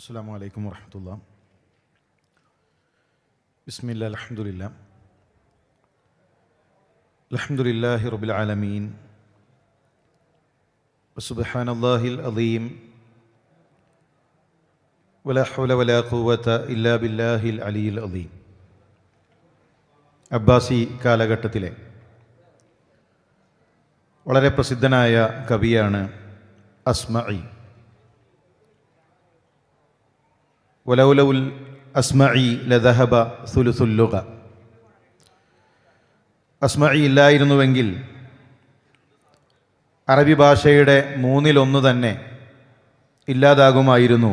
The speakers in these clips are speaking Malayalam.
السلام عليكم ورحمة الله بسم الله الحمد لله الحمد لله رب العالمين وسبحان الله العظيم ولا حول ولا قوة إلا بالله العلي العظيم അബ്ബാസി കാലഘട്ടത്തിലെ വളരെ പ്രസിദ്ധനായ കവിയാണ് അസ്മഇ വലൗലൗൽ അസ്മഇ ലദഹബ സുലുസുല്ലുക അസ്മഇ ഇല്ലായിരുന്നുവെങ്കിൽ അറബി ഭാഷയുടെ മൂന്നിലൊന്ന് തന്നെ ഇല്ലാതാകുമായിരുന്നു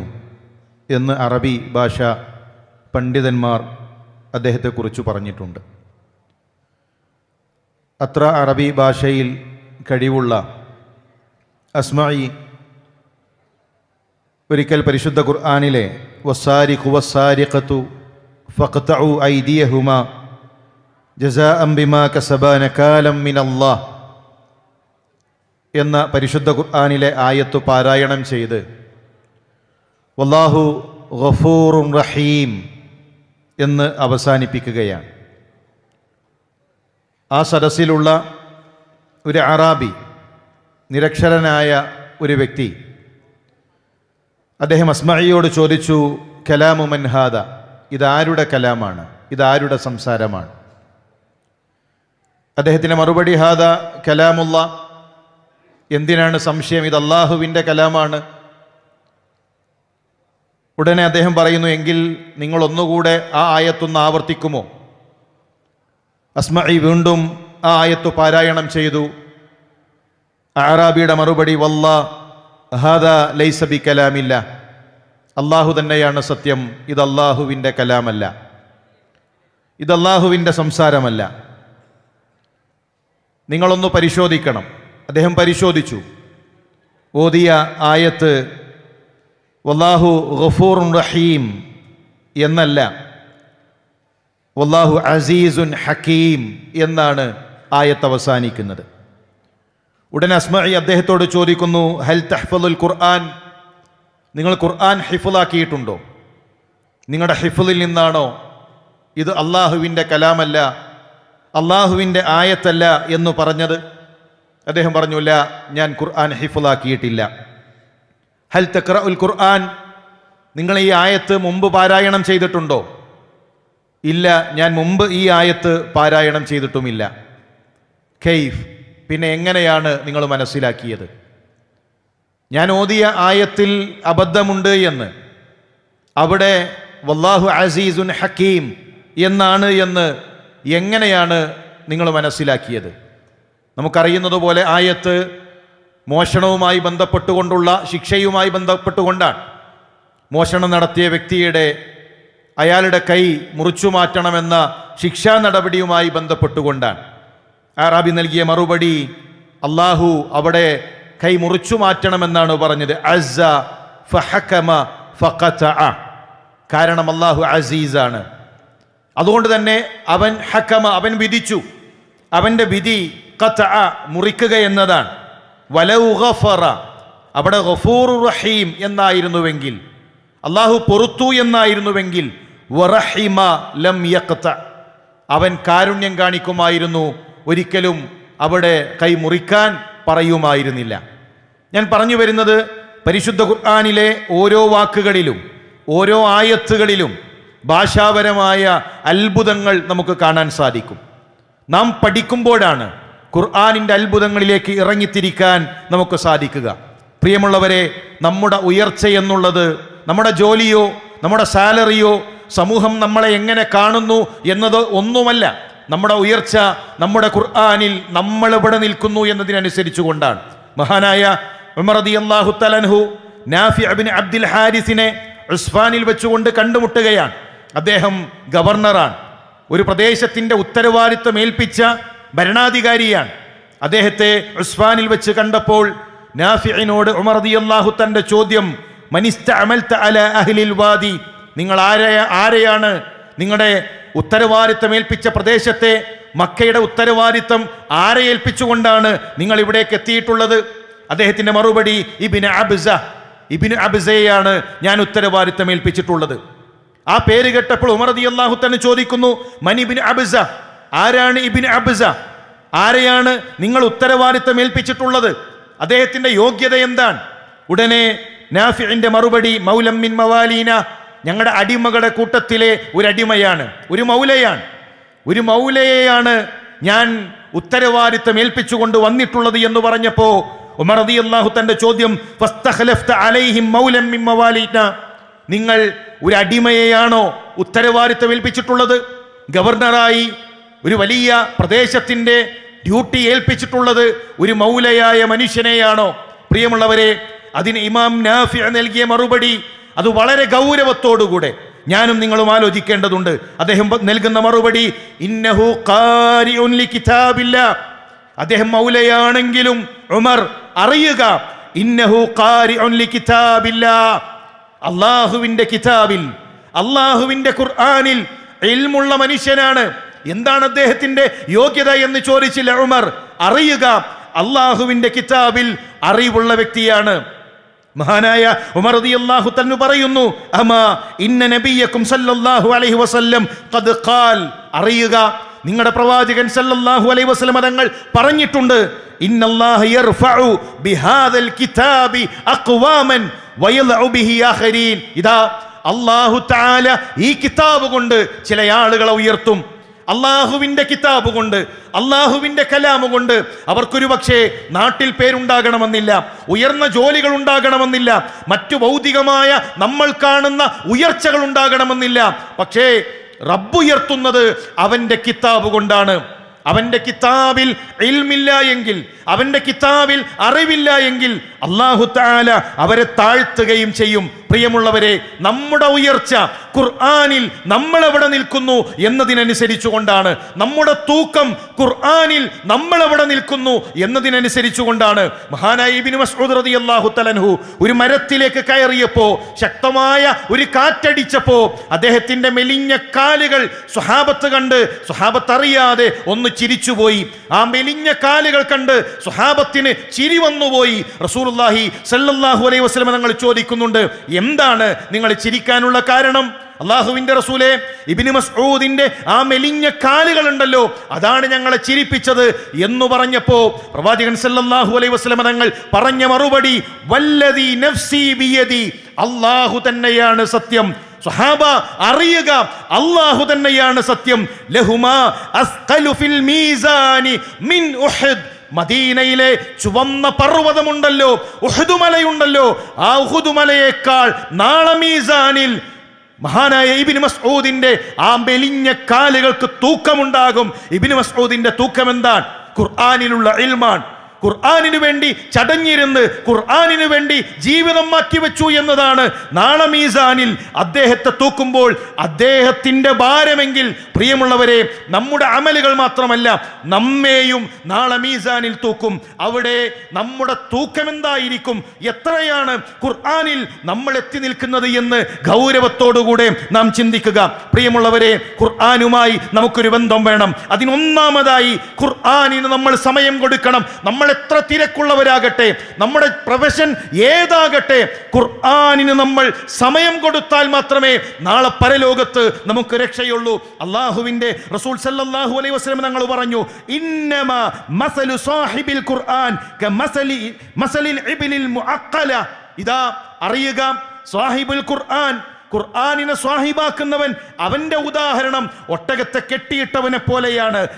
എന്ന് അറബി ഭാഷ പണ്ഡിതന്മാർ അദ്ദേഹത്തെക്കുറിച്ച് പറഞ്ഞിട്ടുണ്ട്. അത്ര അറബി ഭാഷയിൽ കഴിവുള്ള അസ്മഇ ഒരിക്കൽ പരിശുദ്ധ ഖുർആാനിലെ വസാരിഖു വസാരിഖത്തു ഫഖ്തഉ ഐദിയഹുമ ജസാ ബിമാ കസബ നകാലം മിനല്ലാഹ് എന്ന പരിശുദ്ധ ഖുർആാനിലെ ആയത്തു പാരായണം ചെയ്ത് വല്ലാഹു ഗഫൂറും റഹീം എന്ന് അവസാനിപ്പിക്കുകയാണ്. ആ സദസ്സിലുള്ള ഒരു അറാബി നിരക്ഷരനായ ഒരു വ്യക്തി അദ്ദേഹം അസ്മയിയോട് ചോദിച്ചു കലാമു മൻഹാദ ഇതാരുടെ കലാമാണ്? ഇതാരുടെ സംസാരമാണ്? അദ്ദേഹത്തിന്റെ മറുപടി ഹാദ കലാമുള്ള എന്തിനാണ് സംശയം? ഇത് അള്ളാഹുവിന്റെ കലാമാണ്. ഉടനെ അദ്ദേഹം പറയുന്നു എങ്കിൽ നിങ്ങൾ ഒന്നുകൂടെ ആ ആയത്തൊന്ന് ആവർത്തിക്കുമോ? അസ്മഇ വീണ്ടും ആ ആയത്ത് പാരായണം ചെയ്തു. ആറാബിയുടെ മറുപടി വല്ല ഹാദ ലൈസബി കലാമില്ല അള്ളാഹു തന്നെയാണ് സത്യം. ഇത് അള്ളാഹുവിന്റെ കലാമല്ല. ഇത് അള്ളാഹുവിന്റെ സംസാരമല്ല. നിങ്ങളൊന്ന് പരിശോധിക്കണം. അദ്ദേഹം പരിശോധിച്ചു. ഓതിയ ആയത്ത് വല്ലാഹു ഗഫൂർ റഹീം എന്നല്ല. വല്ലാഹു അസീസുൻ ഹക്കീം എന്നാണ് ആയത്ത് അവസാനിക്കുന്നത്. ഉടൻ അസ്മഇ അദ്ദേഹത്തോട് ചോദിക്കുന്നു ഹൽ തഹ്ഫലുൽ ഖുർആൻ? നിങ്ങൾ ഖുർആൻ ഹിഫുലാക്കിയിട്ടുണ്ടോ നിങ്ങളുടെ ഹിഫുലിൽ നിന്നാണോ? ഇത് അള്ളാഹുവിന്റെ കലാമല്ല അള്ളാഹുവിന്റെ ആയത്തല്ല എന്ന് പറഞ്ഞത്. അദ്ദേഹം പറഞ്ഞില്ല ഞാൻ ഖുർആൻ ഹിഫുലാക്കിയിട്ടില്ല ഹൽ തക്ര ഉൽ ഖുർആൻ? നിങ്ങൾ ഈ ആയത്ത് മുമ്പ് പാരായണം ചെയ്തിട്ടുണ്ടോ? ഇല്ല ഞാൻ മുമ്പ് ഈ ആയത്ത് പാരായണം ചെയ്തിട്ടുമില്ല. ഖെയ്ഫ് പിന്നെ എങ്ങനെയാണ് നിങ്ങൾ മനസ്സിലാക്കിയത്? ഞാൻ ഓതിയ ആയത്തിൽ അബദ്ധമുണ്ട് എന്ന്. അവിടെ വല്ലാഹു അസീസുൻ ഹക്കീം എന്നാണ് എന്ന് എങ്ങനെയാണ് നിങ്ങൾ മനസ്സിലാക്കിയത്? നമുക്കറിയുന്നതുപോലെ ആയത്ത് മോഷണവുമായി ബന്ധപ്പെട്ടുകൊണ്ടുള്ള ശിക്ഷയുമായി ബന്ധപ്പെട്ടുകൊണ്ടാണ്. മോഷണം നടത്തിയ വ്യക്തിയുടെ അയാളുടെ കൈ മുറിച്ചു മാറ്റണമെന്ന ശിക്ഷാ നടപടിയുമായി ബന്ധപ്പെട്ടുകൊണ്ടാണ്. ആറാബി നൽകിയ മറുപടി അള്ളാഹു അവിടെ കൈ മുറിച്ചു മാറ്റണമെന്നാണ് പറഞ്ഞത്. അസ. കാരണം അള്ളാഹു അസീസാണ്. അതുകൊണ്ട് തന്നെ അവൻ ഹക്കമ അവൻ വിധിച്ചു. അവന്റെ വിധി ഖതഅ മുറിക്കുക എന്നതാണ്. വലൗ ഗഫറ. അവിടെ ഗഫൂർ റഹീം എന്നായിരുന്നുവെങ്കിൽ അള്ളാഹു പൊറുത്തു എന്നായിരുന്നുവെങ്കിൽ വറഹിമ ലം യക്ത അവൻ കാരുണ്യം കാണിക്കുമായിരുന്നു. ഒരിക്കലും അവിടെ കൈ മുറിക്കാൻ പറയുമായിരുന്നില്ല. ഞാൻ പറഞ്ഞു വരുന്നത് പരിശുദ്ധ ഖുർആാനിലെ ഓരോ വാക്കുകളിലും ഓരോ ആയത്തുകളിലും ഭാഷാപരമായ അത്ഭുതങ്ങൾ നമുക്ക് കാണാൻ സാധിക്കും. നാം പഠിക്കുമ്പോഴാണ് ഖുർആാനിന്റെ അത്ഭുതങ്ങളിലേക്ക് ഇറങ്ങിത്തിരിക്കാൻ നമുക്ക് സാധിക്കുക. പ്രിയമുള്ളവരെ നമ്മുടെ ഉയർച്ച എന്നുള്ളത് നമ്മുടെ ജോലിയോ നമ്മുടെ സാലറിയോ സമൂഹം നമ്മളെ എങ്ങനെ കാണുന്നു എന്നത് ഒന്നുമല്ല. നമ്മുടെ ഉയർച്ച നമ്മുടെ ഖുർആാനിൽ നമ്മൾ ഇവിടെ നിൽക്കുന്നു എന്നതിനനുസരിച്ച് കൊണ്ടാണ് മഹാനായ ഉമറദി അള്ളാഹു തലൻഹു നാഫി അബിൻ അബ്ദുൽ ഹാരിസിനെ ഉസ്ഫാനിൽ വെച്ചുകൊണ്ട് കണ്ടുമുട്ടുകയാണ്. അദ്ദേഹം ഗവർണറാണ്. ഒരു പ്രദേശത്തിന്റെ ഉത്തരവാദിത്വം ഏൽപ്പിച്ച ഭരണാധികാരിയാണ്. അദ്ദേഹത്തെ ഉസ്ഫാനിൽ വെച്ച് കണ്ടപ്പോൾ നാഫിനോട് ഉമർദി അള്ളാഹു തന്റെ ചോദ്യം മനിസ്ത അമൽത്ത അല അഹ്ലിൽ വാദി? നിങ്ങൾ ആരെ ആരെയാണ് നിങ്ങളുടെ ഉത്തരവാദിത്തം ഏൽപ്പിച്ച പ്രദേശത്തെ മക്കയുടെ ഉത്തരവാദിത്തം ആരെ ഏൽപ്പിച്ചുകൊണ്ടാണ് നിങ്ങൾ ഇവിടേക്ക് എത്തിയിട്ടുള്ളത്? അദ്ദേഹത്തിന്റെ മറുപടി ഇബിന് അബ്സ ഇബിന് അബ്സയെയാണ് ഞാൻ ഉത്തരവാദിത്തം ഏൽപ്പിച്ചിട്ടുള്ളത് ആ പേര് കേട്ടപ്പോൾ ഉമർ അദി അള്ളാഹു തന്നെ ചോദിക്കുന്നു മനിബിൻ അബ്സ? ആരാണ് ഇബിൻ അബ്സ? ആരെയാണ് നിങ്ങൾ ഉത്തരവാദിത്തം ഏൽപ്പിച്ചിട്ടുള്ളത് അദ്ദേഹത്തിന്റെ യോഗ്യത എന്താണ്? ഉടനെ നാഫിന്റെ മറുപടി മൗലം മവാലീന ഞങ്ങളുടെ അടിമകളുടെ കൂട്ടത്തിലെ ഒരു അടിമയാണ് ഒരു മൗലയാണ്. ഒരു മൗലയെയാണ് ഞാൻ ഉത്തരവാദിത്തം ഏൽപ്പിച്ചുകൊണ്ട് വന്നിട്ടുള്ളത് എന്ന് പറഞ്ഞപ്പോ ഉമർ ചോദ്യം അലൈഹിം മൗലം മിൻ മവാലീന നിങ്ങൾ ഒരു അടിമയെയാണോ ഉത്തരവാദിത്തം ഏൽപ്പിച്ചിട്ടുള്ളത്? ഗവർണറായി ഒരു വലിയ പ്രദേശത്തിന്റെ ഡ്യൂട്ടി ഏൽപ്പിച്ചിട്ടുള്ളത് ഒരു മൗലയായ മനുഷ്യനെയാണോ? പ്രിയമുള്ളവരെ അതിന് ഇമാം നാഫി നൽകിയ മറുപടി അത് വളരെ ഗൗരവത്തോടുകൂടെ ഞാനും നിങ്ങളും ആലോചിക്കേണ്ടതുണ്ട്. അദ്ദേഹം നൽകുന്ന മറുപടി ഇന്നഹു ഖാരിഉൻ ലികിതാബില്ല. അദ്ദേഹം മൗലയാണെങ്കിലും ഉമർ അറിയുക ഇന്നഹു ഖാരിഉൻ ലികിതാബില്ല. അള്ളാഹുവിന്റെ കിതാബിൽ അള്ളാഹുവിന്റെ ഖുർആാനിൽ ഇൽമുള്ള മനുഷ്യനാണ്. എന്താണ് അദ്ദേഹത്തിന്റെ യോഗ്യത എന്ന് ചോദിച്ചില്ല ഉമർ. അറിയുക അള്ളാഹുവിന്റെ കിതാബിൽ അറിവുള്ള വ്യക്തിയാണ്. മഹാനായ ഉമർ റളിയല്ലാഹു തന്നു പറയുന്നു അമാ ഇന്ന നബിയക്കും സല്ലല്ലാഹു അലൈഹി വസല്ലം ഖദ് ഖാൽ. അറിയുക നിങ്ങളുടെ പ്രവാചകൻ സല്ലല്ലാഹു അലൈഹി വസല്ലം തങ്ങൾ പറഞ്ഞിട്ടുണ്ട് ഇന്നല്ലാഹു യർഫഉ ബിഹാദൽ കിതാബി അഖ്വാമൻ വയലഉ ബിഹി ആഖരീൻ. ഇദാ അല്ലാഹു തആല ഈ കിതാബ് കൊണ്ട് ചില ആളുകളെ ഉയർത്തും. അള്ളാഹുവിന്റെ കിതാബ് കൊണ്ട് അള്ളാഹുവിന്റെ കലാമ് കൊണ്ട് അവർക്കൊരു പക്ഷേ നാട്ടിൽ പേരുണ്ടാകണമെന്നില്ല ഉയർന്ന ജോലികൾ ഉണ്ടാകണമെന്നില്ല മറ്റു ഭൗതികമായ നമ്മൾ കാണുന്ന ഉയർച്ചകൾ ഉണ്ടാകണമെന്നില്ല. പക്ഷേ റബ്ബുയർത്തുന്നത് അവന്റെ കിതാബ് കൊണ്ടാണ്. അവന്റെ കിതാബിൽ ഇൽമില്ല എങ്കിൽ അവന്റെ കിതാബിൽ അറിവില്ല എങ്കിൽ അള്ളാഹു താല അവരെ താഴ്ത്തുകയും ചെയ്യും. പ്രിയമുള്ളവരെ നമ്മുടെ ഉയർച്ച ഖുർആാനിൽ നമ്മൾ എവിടെ നിൽക്കുന്നു എന്നതിനനുസരിച്ചു കൊണ്ടാണ് നമ്മുടെ തൂക്കം ഖുർആാനിൽ നമ്മൾ എവിടെ നിൽക്കുന്നു എന്നതിനനുസരിച്ചു കൊണ്ടാണ് മഹാനായ ഇബ്നു മസ്ഊദ് റളിയല്ലാഹു തലൻഹു ഒരു മരത്തിലേക്ക് കയറിയപ്പോൾ ശക്തമായ ഒരു കാറ്റടിച്ചപ്പോ അദ്ദേഹത്തിന്റെ മെലിഞ്ഞ കാലുകൾ സ്വഹാബത്ത് കണ്ട് സ്വഹാബത്ത് അറിയാതെ ഒന്ന് ചിരിച്ചുപോയി. ആ മെലിഞ്ഞ കാലുകൾ കണ്ട് സുഹാബത്തിന് ചിരി വന്നുപോയി. റസൂലുള്ളാഹി സല്ലാഹു അലൈഹി വസല്ലം തങ്ങൾ ചോദിക്കുന്നുണ്ട് എന്താണ് നിങ്ങൾ ചിരിക്കാനുള്ള കാരണം? അള്ളാഹുവിന്റെ റസൂലെ ഇബിന് മസ്ഊദിന്റെ ആ മെലിഞ്ഞ കാലുകൾ ഉണ്ടല്ലോ അതാണ് ഞങ്ങളെ ചിരിപ്പിച്ചത് എന്ന് പറഞ്ഞപ്പോ പ്രവാചകൻ സല്ലല്ലാഹു അലൈഹി വസ്ലമ തങ്ങൾ പറഞ്ഞ മറുപടി വല്ലതി നഫ്സി ബിയദി അള്ളാഹു തന്നെയാണ് സത്യം. സ്വഹാബ അറിയുക അള്ളാഹു തന്നെയാണ് സത്യം. ലഹുമാ അസ്ഖലു ഫിൽ മീസാനി മിൻ ഉഹദ്. മദീനയിലെ ചുവന്ന പർവതമുണ്ടല്ലോ ഉഹുദുമലയുണ്ടല്ലോ ആ ഉഹുദുമലയേക്കാൾ നാളെ മീസാനിൽ മഹാനായ ഇബിന് മസ്ഊദിന്റെ ആ മെലിഞ്ഞ കാലുകൾക്ക് തൂക്കമുണ്ടാകും. ഇബിന് മസ്ഊദിന്റെ തൂക്കം എന്താണ് ഖുർആാനിലുള്ള ഇൽമാൻ ഖുർആാനിനു വേണ്ടി ചടഞ്ഞിരുന്ന് ഖുർആാനിനു വേണ്ടി ജീവിതം മാറ്റിവെച്ചു എന്നതാണ്. നാളെ മീസാനിൽ അദ്ദേഹത്തെ തൂക്കുമ്പോൾ അദ്ദേഹത്തിന്റെ ഭാരമെങ്കിൽ പ്രിയമുള്ളവരെ നമ്മുടെ അമലുകൾ മാത്രമല്ല നമ്മെയും നാളെ മീസാനിൽ തൂക്കും. അവിടെ നമ്മുടെ തൂക്കം എന്തായിരിക്കും എത്രയാണ് ഖുർആാനിൽ നമ്മൾ എത്തി നിൽക്കുന്നത് എന്ന് ഗൗരവത്തോടുകൂടെ നാം ചിന്തിക്കുക. പ്രിയമുള്ളവരെ ഖുർആാനുമായി നമുക്കൊരു ബന്ധം വേണം. അതിനൊന്നാമതായി ഖുർആാനിന് നമ്മൾ സമയം കൊടുക്കണം. നമ്മൾ എത്ര തിരക്കുള്ളവരാകട്ടെ നമ്മുടെ പ്രൊഫഷൻ ഏതാകട്ടെ ഖുർആാനിന് നമ്മൾ സമയം കൊടുത്താൽ മാത്രമേ നാളെ പരലോകത്ത് നമുക്ക് രക്ഷയുള്ളൂ. അള്ളാഹുവിന്റെ റസൂൽ സല്ലാഹു അലൈ വസ്ലം തങ്ങൾ പറഞ്ഞു ഇന്നമ മസലു സാഹിബിൽ ഖുർആൻ മസലിൽ ഇതാ അറിയുക സാഹിബുൽ ഖുർആൻ ഖുർആാനിനെ സ്വാഹിബാക്കുന്നവൻ അവന്റെ ഉദാഹരണം ഒട്ടകത്തെ കെട്ടിയിട്ടവനെ പോലെയാണ്.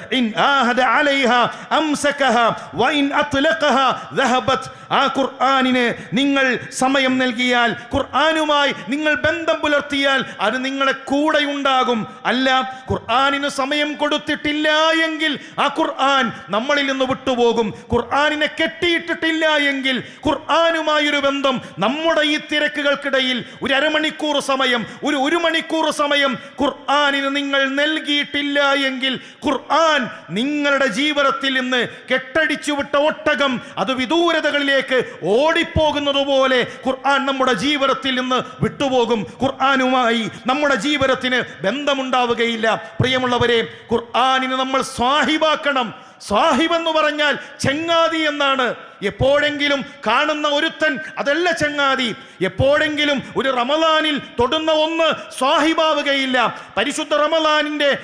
ആ ഖുർആാനിന് നിങ്ങൾ സമയം നൽകിയാൽ ഖുർആാനുമായി നിങ്ങൾ ബന്ധം പുലർത്തിയാൽ അത് നിങ്ങളെ കൂടെ ഉണ്ടാകും അല്ല ഖുർആാനിന് സമയം കൊടുത്തിട്ടില്ല എങ്കിൽ ആ ഖുർആൻ നമ്മളിൽ നിന്ന് വിട്ടുപോകും. ഖുർആാനിനെ കെട്ടിയിട്ടിട്ടില്ല എങ്കിൽ ഖുർആാനുമായൊരു ബന്ധം നമ്മുടെ ഈ തിരക്കുകൾക്കിടയിൽ ഒരു അരമണിക്കൂർ സമയം ഒരു ഒരു മണിക്കൂർ സമയം ഖുർആാനിന് നിങ്ങൾ നൽകിയിട്ടില്ല എങ്കിൽ ഖുർആൻ നിങ്ങളുടെ ജീവിതത്തിൽ നിന്ന് കെട്ടടിച്ചു വിട്ട ഒട്ടകം അത് വിദൂരതകളിലേക്ക് ഓടിപ്പോകുന്നത് പോലെ ഖുർആൻ നമ്മുടെ ജീവിതത്തിൽ നിന്ന് വിട്ടുപോകും. ഖുർആാനുമായി നമ്മുടെ ജീവിതത്തിന് ബന്ധമുണ്ടാവുകയില്ല. പ്രിയമുള്ളവരെ ഖുർആാനിന് നമ്മൾ സ്വാഹിബാക്കണം. സാഹിബ് എന്ന് പറഞ്ഞാൽ ചെങ്ങാതി എന്നാണ്. എപ്പോഴെങ്കിലും കാണുന്ന ഒരുത്തൻ അതല്ല ചെങ്ങാതി. എപ്പോഴെങ്കിലും ഒരു റമദാനിൽ തൊടുന്ന ഒന്ന് സാഹിബാവുകയില്ല. പരിശുദ്ധ റമലാനിന്റെ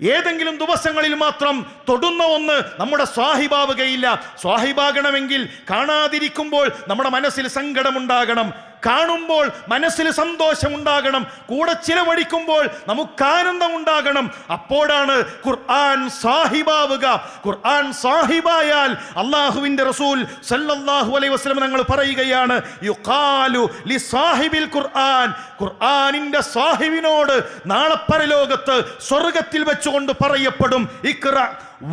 ഏതെങ്കിലും ദിവസങ്ങളിൽ മാത്രം തൊടുന്ന ഒന്ന് നമ്മുടെ സ്വാഹിബാവുകയില്ല സ്വാഹിബാകണമെങ്കിൽ കാണാതിരിക്കുമ്പോൾ നമ്മുടെ മനസ്സിൽ സങ്കടമുണ്ടാകണം. കാണുമ്പോൾ മനസ്സിൽ സന്തോഷം ഉണ്ടാകണം കൂടെ ചിലവഴിക്കുമ്പോൾ നമുക്ക് ആനന്ദം ഉണ്ടാകണം അപ്പോഴാണ് ഖുർആൻ സാഹിബാവുക. ഖുർആൻ സാഹിബായാൽ അള്ളാഹുവിന്റെ റസൂൽ സല്ലല്ലാഹു അലൈഹി വസല്ലം ഞങ്ങൾ പറയുകയാണ് യുഖാലു ലി സാഹിബിൽ ഖുർആൻ. ഖുർആനിന്റെ സാഹിബിനോട് നാളെ പരലോകത്ത് സ്വർഗത്തിൽ വെച്ചുകൊണ്ട് പറയപ്പെടും ഇഖ്റ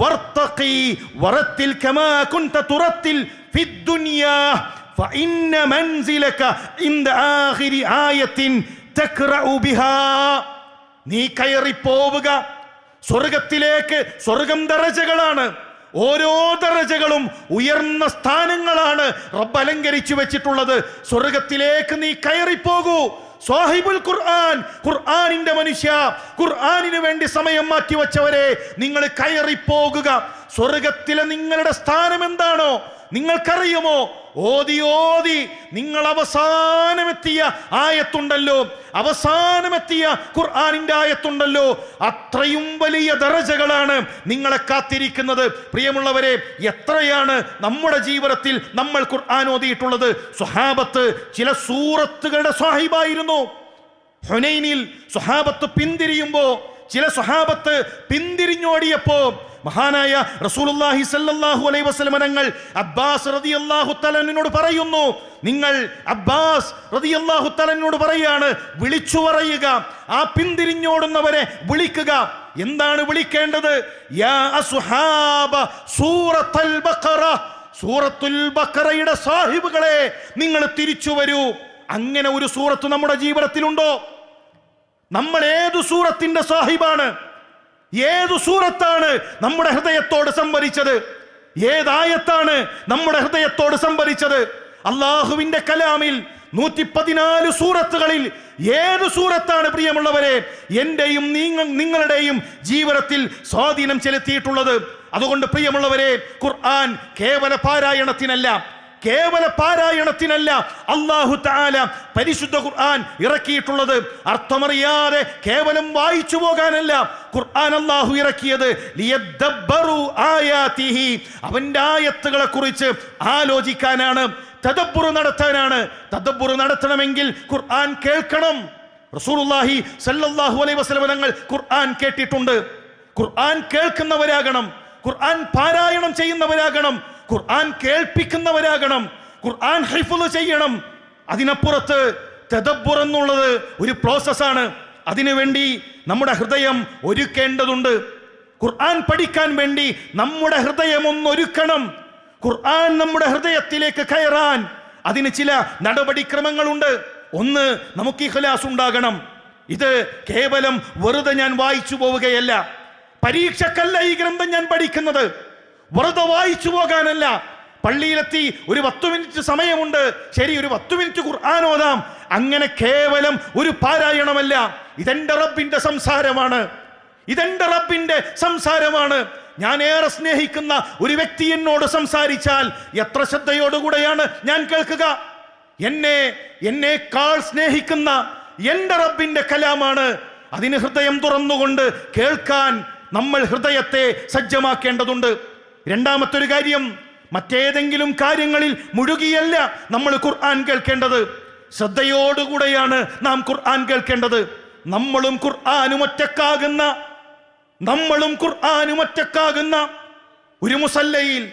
വർത്തഖി വറത്തിൽ കമാ കുൻത തുറത്തിൽ ഫിദ്ദുനിയാ فإن منزلك عند آخر آية تقرأ بها നീ കയറി പോവുക സ്വർഗത്തിലേക്ക് സ്വർഗം ദറജകളാണ് ഓരോ ദറജകളും ഉയർന്ന സ്ഥാനങ്ങളാണ് റബ്ബ് അലങ്കരിച്ചു വെച്ചിട്ടുള്ളത് സ്വർഗത്തിലേക്ക് നീ കയറിപ്പോകൂ സാഹിബുൽ ഖുർആൻ ഖുർആനിന്റെ മനുഷ്യ ഖുർആനിന് വേണ്ടി സമയം മാറ്റി വെച്ചവരെ നിങ്ങൾ കയറിപ്പോകുക സ്വർഗത്തിലെ നിങ്ങളുടെ സ്ഥാനം എന്താണോ നിങ്ങൾക്കറിയുമോ? ഓതി ഓതി നിങ്ങൾ അവസാനമെത്തിയ ആയത്തുണ്ടല്ലോ. അവസാനമെത്തിയ ഖുർആാനിന്റെ ആയത്തുണ്ടല്ലോ. അത്രയും വലിയ ദറജകളാണ് നിങ്ങളെ കാത്തിരിക്കുന്നത്. പ്രിയമുള്ളവരെ എത്രയാണ് നമ്മുടെ ജീവിതത്തിൽ നമ്മൾ ഖുർആൻ ഓതിയിട്ടുള്ളത്? സ്വഹാബത്ത് ചില സൂറത്തുകളുടെ സാഹിബായിരുന്നു ഹുനൈനിൽ സ്വഹാബത്ത് പിന്തിരിയുമ്പോ ചില സ്വഹാബത്ത് പിന്തിരിഞ്ഞോടിയപ്പോ മഹാനായ റസൂലുള്ളാഹി സല്ലല്ലാഹു അലൈഹി വസല്ലം തങ്ങൾ അബ്ബാസ് റളിയല്ലാഹു തആലനോട് പറയുന്നു. നിങ്ങൾ അബ്ബാസ് റളിയല്ലാഹു തആലനോട് പറയാണ് വിളിച്ചു പറയുക ആ പിന്തിരിഞ്ഞോടുന്നവരെ വിളിക്കുക. എന്താണ് വിളിക്കേണ്ടത്? യാ അസ്ഹാബ സൂറത്തുൽ ബഖറ സൂറത്തുൽ ബഖറയുടെ സാഹിബുകളെ നിങ്ങൾ തിരിച്ചു വരൂ. അങ്ങനെ ഒരു സൂറത്ത് നമ്മുടെ ജീവിതത്തിലുണ്ടോ? നമ്മൾ ഏതു സൂറത്തിന്റെ സാഹിബാണ്? ഏതു സൂറത്താണ് നമ്മുടെ ഹൃദയത്തോട് സംവരിച്ചത്? ഏതായത്താണ് നമ്മുടെ ഹൃദയത്തോട് സംവരിച്ചത്? അള്ളാഹുവിന്റെ കലാമിൽ നൂറ്റി പതിനാല് സൂറത്തുകളിൽ ഏത് സൂറത്താണ് പ്രിയമുള്ളവരെ നീങ്ങ നിങ്ങളുടെയും ജീവിതത്തിൽ സ്വാധീനം ചെലുത്തിയിട്ടുള്ളത്? അതുകൊണ്ട് പ്രിയമുള്ളവരെ ഖുർആൻ കേവല പാരായണത്തിനല്ല കേവല പാരായണത്തിനല്ല അള്ളാഹു താല പരിശുദ്ധ ഖുർആൻ ഇറക്കിയിട്ടുള്ളത്. അർത്ഥമറിയാതെ കേവലം വായിച്ചു പോകാനല്ല ഖുർആൻ അള്ളാഹു ഇറക്കിയത്. അവന്റെ ആയത്തുകളെ കുറിച്ച് ആലോചിക്കാനാണ് തദബുറു നടത്താനാണ്. തദബുറു നടത്തണമെങ്കിൽ ഖുർആൻ കേൾക്കണം. റസൂലുള്ളാഹി സല്ലല്ലാഹു അലൈഹി വസല്ലം തങ്ങൾ ഖുർആൻ കേട്ടിട്ടുണ്ട്. ഖുർആൻ കേൾക്കുന്നവരാകണം. ഖുർആൻ പാരായണം ചെയ്യുന്നവരാകണം. ഖുർആൻ കേൾപ്പിക്കുന്നവരാകണം ഖുർആൻ ഹൈഫുൾ ചെയ്യണം. അതിനപ്പുറത്ത് തെതബുർ എന്നുള്ളത് ഒരു പ്രോസസ്സാണ് അതിനുവേണ്ടി നമ്മുടെ ഹൃദയം ഒരുക്കേണ്ടതുണ്ട്. ഖുർആൻ പഠിക്കാൻ വേണ്ടി നമ്മുടെ ഹൃദയം ഒന്ന് ഒരുക്കണം. ഖുർആൻ നമ്മുടെ ഹൃദയത്തിലേക്ക് കയറാൻ അതിന് ചില നടപടിക്രമങ്ങളുണ്ട്. ഒന്ന് നമുക്ക് ഇഖ്ലാസ് ഉണ്ടാകണം. ഇത് കേവലം വെറുതെ ഞാൻ വായിച്ചു പോവുകയല്ല. പരീക്ഷക്കല്ല ഈ ഗ്രന്ഥം ഞാൻ പഠിക്കുന്നത്. വെറുതെ വായിച്ചു പോകാനല്ല. പള്ളിയിലെത്തി ഒരു പത്ത് മിനിറ്റ് സമയമുണ്ട്. ശരി ഒരു പത്ത് മിനിറ്റ് ഖുർആൻ ഓതാം. അങ്ങനെ കേവലം ഒരു പാരായണമല്ല. ഇതെന്റെ റബ്ബിന്റെ സംസാരമാണ്. ഇതെന്റെ റബ്ബിന്റെ സംസാരമാണ്. ഞാൻ ഏറെ സ്നേഹിക്കുന്ന ഒരു വ്യക്തി എന്നോട് സംസാരിച്ചാൽ എത്ര ശ്രദ്ധയോടുകൂടെയാണ് ഞാൻ കേൾക്കുക? എന്നെ എന്നേക്കാൾ സ്നേഹിക്കുന്ന എന്റെ റബ്ബിന്റെ കലാമാണ്. അതിന് ഹൃദയം തുറന്നുകൊണ്ട് കേൾക്കാൻ നമ്മൾ ഹൃദയത്തെ സജ്ജമാക്കേണ്ടതുണ്ട്. രണ്ടാമത്തെ ഒരു കാര്യം മറ്റേതെങ്കിലും കാര്യങ്ങളിൽ മുഴുകിയല്ല നമ്മൾ ഖുർആൻ കേൾക്കേണ്ടത്. ശ്രദ്ധയോടുകൂടെയാണ് നാം ഖുർആൻ കേൾക്കേണ്ടത്. നമ്മളും ഖുർആാനും ഒറ്റക്കാകുന്ന നമ്മളും ഖുർആാനും ഒറ്റക്കാകുന്ന ഒരു മുസല്ലയിൽ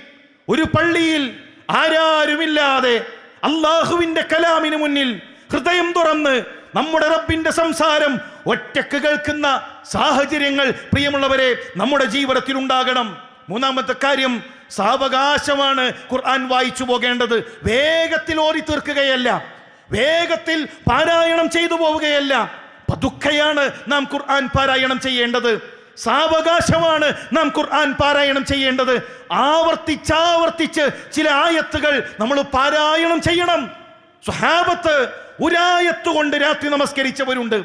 ഒരു പള്ളിയിൽ ആരാരുമില്ലാതെ അള്ളാഹുവിന്റെ കലാമിന് മുന്നിൽ ഹൃദയം തുറന്ന് നമ്മുടെ റബ്ബിന്റെ സംസാരം ഒറ്റയ്ക്ക് കേൾക്കുന്ന സാഹചര്യങ്ങൾ പ്രിയമുള്ളവരെ നമ്മുടെ ജീവിതത്തിൽ ഉണ്ടാകണം മൂന്നാമത്തെ കാര്യം സാവകാശമാണ് ഖുർആൻ വായിച്ചു പോകേണ്ടത്. വേഗത്തിൽ ഓരി തീർക്കുകയല്ല. വേഗത്തിൽ പാരായണം ചെയ്തു പോവുകയല്ല. പതുക്കെയാണ് നാം ഖുർആൻ പാരായണം ചെയ്യേണ്ടത്. സാവകാശമാണ് നാം ഖുർആൻ പാരായണം ചെയ്യേണ്ടത്. ആവർത്തിച്ചാവർത്തിച്ച് ചില ആയത്തുകൾ നമ്മൾ പാരായണം ചെയ്യണം. സ്വഹാബത്ത് ഒരായത്ത് കൊണ്ട് രാത്രി നമസ്കരിച്ചവരുണ്ട്.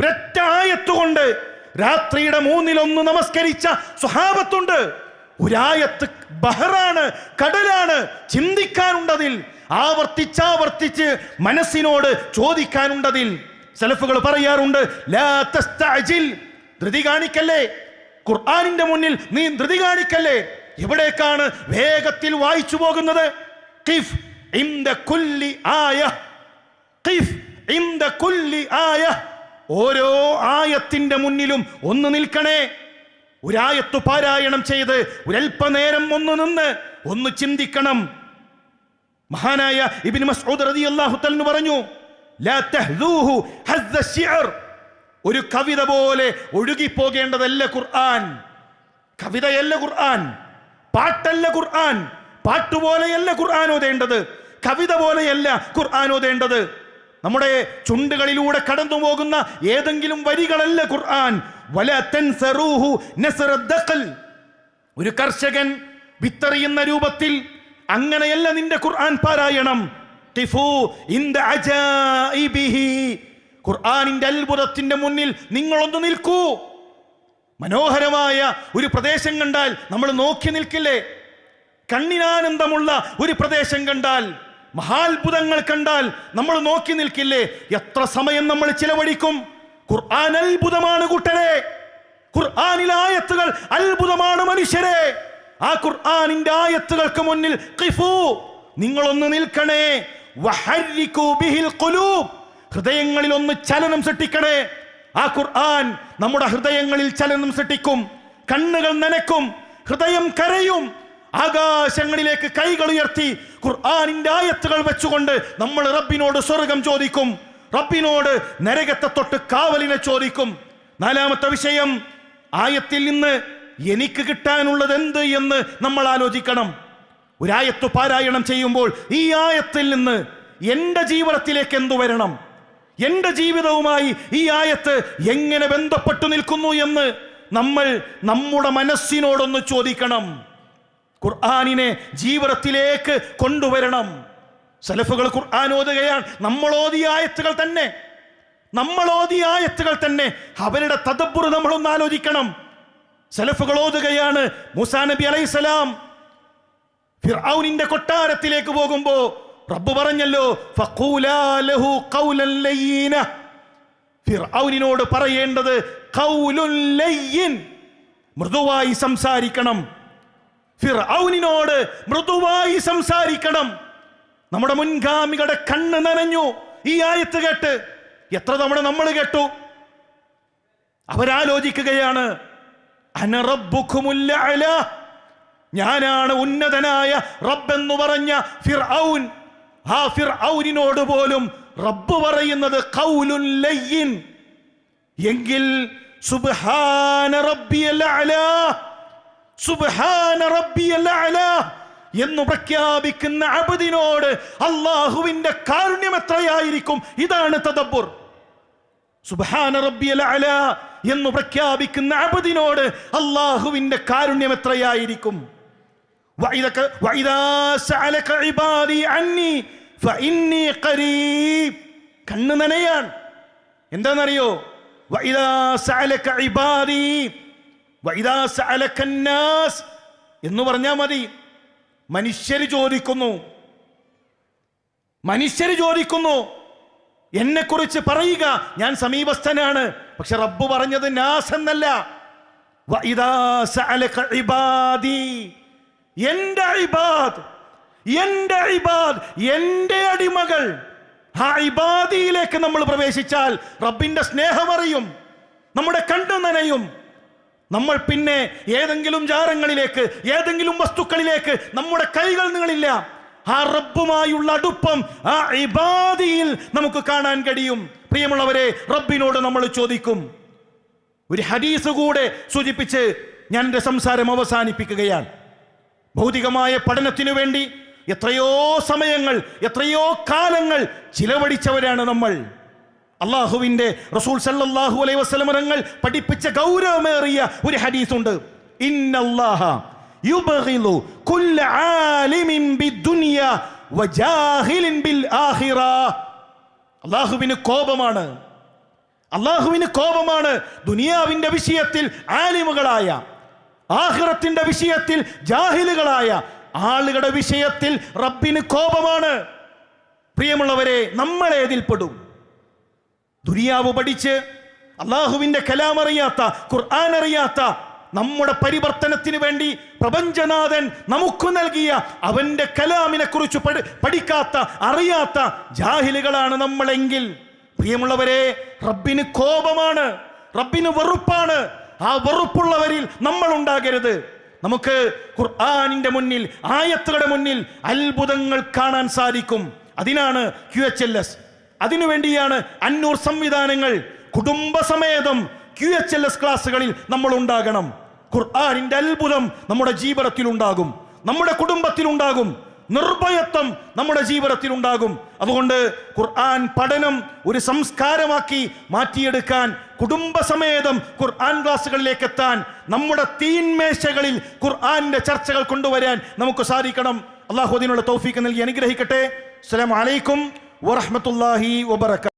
ഒരൊറ്റ ആയത്ത് കൊണ്ട് രാത്രിയുടെ മൂന്നിലൊന്ന് നമസ്കരിച്ച സ്വഹാബത്തുണ്ട്. ഒരായത്ത് ബഹറാണ് കടലാണ് ചിന്തിക്കാനുണ്ടതിൽ ആവർത്തിച്ചാവർത്തിച്ച് മനസ്സിനോട് ചോദിക്കാനുണ്ടതിൽ. സെലഫുകൾ പറയാറുണ്ട് ധൃതി കാണിക്കല്ലേ? ഖുർആാനിന്റെ മുന്നിൽ നീ ധൃതി കാണിക്കല്ലേ? എവിടേക്കാണ് വേഗത്തിൽ വായിച്ചു പോകുന്നത്? ഖിഫ് ദ കുല്ലി ആയ ഖിഫ് ദ കുല്ലി ആയ. ഓരോ ആയത്തിന്റെ മുന്നിലും ഒന്ന് നിൽക്കണേ. ഒരായത്തു പാരായണം ചെയ്ത് ഒരൽപ്പനേരം ഒന്ന് നിന്ന് ഒന്ന് ചിന്തിക്കണം. മഹാനായ ഇബിൻ മസൂദ് റതി അള്ളാഹു തആല പറഞ്ഞു ഒരു കവിത പോലെ ഒഴുകിപ്പോകേണ്ടതല്ല ഖുർആൻ. കവിതയല്ല ഖുർആൻ പാട്ടല്ല ഖുർആൻ പാട്ടുപോലെയല്ല ഖുർആൻ ഓതേണ്ടത്. കവിത പോലെയല്ല ഖുർആൻ ഓതേണ്ടത്. നമ്മുടെ ചുണ്ടുകളിലൂടെ കടന്നു പോകുന്ന ഏതെങ്കിലും വരികളല്ല ഖുർആൻ. ഒരു കർഷകൻ വിത്തറിയുന്ന രൂപത്തിൽ അങ്ങനെയല്ല നിന്റെ ഖുർആൻ പാരായണം. ഖുർആനിന്റെ അത്ഭുതത്തിന്റെ മുന്നിൽ നിങ്ങളൊന്ന് നിൽക്കൂ. മനോഹരമായ ഒരു പ്രദേശം കണ്ടാൽ നമ്മൾ നോക്കി നിൽക്കില്ലേ? കണ്ണിനാനന്ദമുള്ള ഒരു പ്രദേശം കണ്ടാൽ മഹാത്ഭുതങ്ങൾ കണ്ടാൽ നമ്മൾ നോക്കി നിൽക്കില്ലേ? എത്ര സമയം നമ്മൾ ചിലവഴിക്കും? ഖുർആൻ അത്ഭുതമാണ് കൂട്ടരെ. ഖുർആനിലെ ആയത്തുകൾ അത്ഭുതമാണ് മനുഷ്യരെ. ആ ഖുർആാനിന്റെ ആയത്തുകൾക്ക് മുന്നിൽ ഖിഫു നിങ്ങളൊന്ന് നിൽക്കണേ. ബിഹിൽ ഹൃദയങ്ങളിൽ ഒന്ന് ചലനം സൃഷ്ടിക്കണേ. ആ ഖുർആൻ നമ്മുടെ ഹൃദയങ്ങളിൽ ചലനം സൃഷ്ടിക്കും കണ്ണുകൾ നനക്കും ഹൃദയം കരയും ആകാശങ്ങളിലേക്ക് കൈകൾ ഉയർത്തി ഖുർആനിന്റെ ആയത്തുകൾ വെച്ചുകൊണ്ട് നമ്മൾ റബ്ബിനോട് സ്വർഗം ചോദിക്കും. റബ്ബിനോട് നരകത്തെ തൊട്ട് കാവലിനെ ചോദിക്കും. നാലാമത്തെ വിഷയം ആയത്തിൽ നിന്ന് എനിക്ക് കിട്ടാനുള്ളത് എന്ത് എന്ന് നമ്മൾ ആലോചിക്കണം. ഒരായത്ത് പാരായണം ചെയ്യുമ്പോൾ ഈ ആയത്തിൽ നിന്ന് എന്റെ ജീവിതത്തിലേക്ക് എന്തു വരണം? എന്റെ ജീവിതവുമായി ഈ ആയത്ത് എങ്ങനെ ബന്ധപ്പെട്ടു നിൽക്കുന്നു എന്ന് നമ്മൾ നമ്മുടെ മനസ്സിനോടൊന്ന് ചോദിക്കണം. ഖുർആാനിനെ ജീവിതത്തിലേക്ക് കൊണ്ടുവരണം. സലഫുകൾ ഖുർആൻ ഓതുകയാണ്. ആയത്തുകൾ തന്നെ. ആയത്തുകൾ തന്നെ. അവരുടെ തദബ്ബുർ നമ്മളൊന്ന് ആലോചിക്കണം. സലഫുകൾ ഓതുകയാണ്. മുസാ നബി അലൈസലാം ഫിർഔനിന്റെ കൊട്ടാരത്തിലേക്ക് പോകുമ്പോ റബ്ബ് പറഞ്ഞല്ലോ ഫിർഔനിനോട് പറയേണ്ടത് മൃദുവായി സംസാരിക്കണം. ഫിർഔനിനോട് മൃദുവായി സംസാരിക്കണം. നമ്മുടെ മുൻഗാമികളുടെ കണ്ണ് നനഞ്ഞു ഈ ആയത്ത് കേട്ട്. എത്ര തവണ നമ്മൾ കേട്ടു? അവരാലോചിക്കുകയാണ് ഞാനാണ് ഉന്നതനായ റബ്ബെന്ന് പറഞ്ഞ ഫിർ ഔൻ ആ ഫിർ ഔനിനോട് പോലും റബ്ബ് പറയുന്നത് കൗലുൻ എങ്കിൽ സുബ്ഹാന റബ്ബിയൽ അലാ സുബ്ഹാന റബ്ബിയൽ എന്ന് പ്രഖ്യാപിക്കുന്ന അബദിനോട് അള്ളാഹുവിന്റെ കാരുണ്യം എത്രയായിരിക്കും? ഇതാണ് തദബ്ബുർ. സുബ്ഹാന റബ്ബിയൽ അല എന്ന് പ്രഖ്യാപിക്കുന്ന അബദിനോട് അള്ളാഹുവിന്റെ കാരുണ്യം എത്രയായിരിക്കും? എന്താണെന്നറിയോ? എന്ന് പറഞ്ഞാൽ മതി. മനുഷ്യർ ചോദിക്കുന്നു. മനുഷ്യർ ചോദിക്കുന്നു. എന്നെ കുറിച്ച് പറയുക. ഞാൻ സമീപസ്ഥനാണ്. പക്ഷെ റബ്ബ് പറഞ്ഞത് നാസ് എന്നല്ല. എന്റെ ഇബാദ് എന്റെ ഇബാദ് എന്റെ അടിമകൾ. ആ ഇബാദിയിലേക്ക് നമ്മൾ പ്രവേശിച്ചാൽ റബ്ബിന്റെ സ്നേഹമറിയും. നമ്മുടെ കണ്ണു നനയും നമ്മൾ പിന്നെ ഏതെങ്കിലും ജാരങ്ങളിലേക്ക് ഏതെങ്കിലും വസ്തുക്കളിലേക്ക് നമ്മുടെ കൈകൾ നിങ്ങളില്ല ആ റബ്ബുമായുള്ള അടുപ്പം ആ ഇബാദിയിൽ നമുക്ക് കാണാൻ കഴിയും. പ്രിയമുള്ളവരെ റബ്ബിനോട് നമ്മൾ ചോദിക്കും. ഒരു ഹദീസ് കൂടെ സൂചിപ്പിച്ച് ഞാൻ എന്റെ സംസാരം അവസാനിപ്പിക്കുകയാണ്. ഭൗതികമായ പഠനത്തിനു വേണ്ടി എത്രയോ സമയങ്ങൾ എത്രയോ കാലങ്ങൾ ചിലവഴിച്ചവരാണ് നമ്മൾ. അള്ളാഹുവിന്റെ റസൂൽ സല്ലാഹു അലൈ വസ്ലമരങ്ങൾ പഠിപ്പിച്ച ഗൗരവമേറിയ ഒരു ഹദീസ് ഉണ്ട് യുബഹിലു കുല്ല ആലിമിൻ വജാഹിലിൻ ബിൽ അള്ളാഹുവിന് കോപമാണ്. അള്ളാഹുവിന് കോപമാണ് ദുനിയാവിന്റെ വിഷയത്തിൽ ആലിമുകളായ ആഹിറത്തിന്റെ വിഷയത്തിൽ ജാഹിലുകളായ ആളുകളുടെ വിഷയത്തിൽ റബ്ബിന് കോപമാണ്. പ്രിയമുള്ളവരെ നമ്മളേതിൽപ്പെടും ദുനിയാവ് പഠിച്ച് അള്ളാഹുവിന്റെ കലാം അറിയാത്ത ഖുർആൻ അറിയാത്ത നമ്മുടെ പരിവർത്തനത്തിന് വേണ്ടി പ്രപഞ്ചനാഥൻ നമുക്ക് നൽകിയ അവന്റെ കലാമിനെ കുറിച്ച് പഠിക്കാത്ത അറിയാത്ത ജാഹിലുകളാണ് നമ്മളെങ്കിൽ. പ്രിയമുള്ളവരെ റബ്ബിന് കോപമാണ് റബ്ബിന് വെറുപ്പാണ്. ആ വെറുപ്പുള്ളവരിൽ നമ്മൾ ഉണ്ടാകരുത്. നമുക്ക് ഖുർആാനിന്റെ മുന്നിൽ ആയത്തുകളുടെ മുന്നിൽ അത്ഭുതങ്ങൾ കാണാൻ സാധിക്കും. അതിനാണ് ക്യു എച്ച് എൽ എസ് അതിനുവേണ്ടിയാണ് അന്നൂർ സംവിധാനങ്ങൾ കുടുംബസമേതം ക്യു എച്ച് എൽ എസ് ക്ലാസ്സുകളിൽ നമ്മൾ ഉണ്ടാകണം ഖുർആാനിന്റെ അത്ഭുതം നമ്മുടെ ജീവിതത്തിൽ ഉണ്ടാകും നമ്മുടെ കുടുംബത്തിൽ ഉണ്ടാകും നിർഭയത്വം നമ്മുടെ ജീവിതത്തിൽ ഉണ്ടാകും അതുകൊണ്ട് ഖുർആൻ പഠനം ഒരു സംസ്കാരമാക്കി മാറ്റിയെടുക്കാൻ കുടുംബസമേതം ഖുർആൻ ക്ലാസ്സുകളിലേക്ക് എത്താൻ നമ്മുടെ തീന്മേശകളിൽ ഖുർആന്റെ ചർച്ചകൾ കൊണ്ടുവരാൻ നമുക്ക് സാധിക്കണം. അള്ളാഹു അതിനുള്ള തൗഫീക്ക് നൽകി അനുഗ്രഹിക്കട്ടെ. അസ്സലാമു ورحمة الله وبركاته.